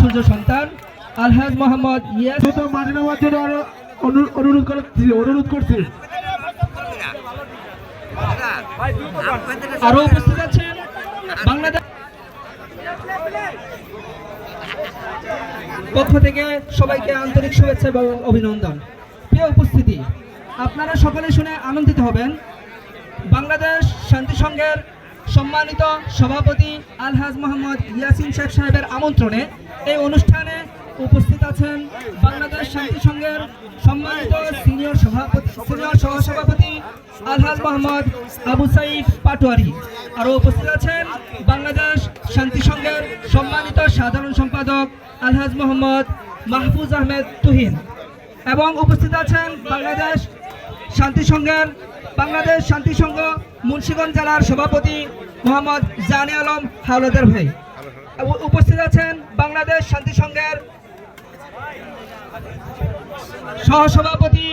সূর্য সন্তান আলহাজ মোহাম্মদ ইয়াস। মাঠে নেওয়ার জন্য আরও অনুরোধ করছি অনুরোধ করছি। আরও উপস্থিত আছেন বাংলাদেশ পক্ষ থেকে সবাইকে আন্তরিক শুভেচ্ছা এবং অভিনন্দন। প্রিয় উপস্থিতি আপনারা সকলে শুনে আনন্দিত হবেন। বাংলাদেশ শান্তি সংঘের সম্মানিত সভাপতি আলহাজ মোহাম্মদ ইয়াসিন শেখ সাহেবের আমন্ত্রণে এই অনুষ্ঠানে উপস্থিত আছেন বাংলাদেশ শান্তি সংঘের সম্মানিত সিনিয়র সভাপতি সিনিয়র সহসভাপতি আলহাজ মোহাম্মদ আবু সাইফ পাটোয়ারি। আরও উপস্থিত আছেন বাংলাদেশ শান্তি সংঘের সম্মানিত সাধারণ সম্পাদক আলহাজ মোহাম্মদ মাহফুজ আহমেদ তুহিন। এবং উপস্থিত আছেন বাংলাদেশ শান্তি সংঘের বাংলাদেশ শান্তি সংঘ মুন্সিগঞ্জ জেলার সভাপতি মোহাম্মদ জানে আলম হাওলাদার ভাই। উপস্থিত আছেন বাংলাদেশ শান্তি সংঘের সহসভাপতি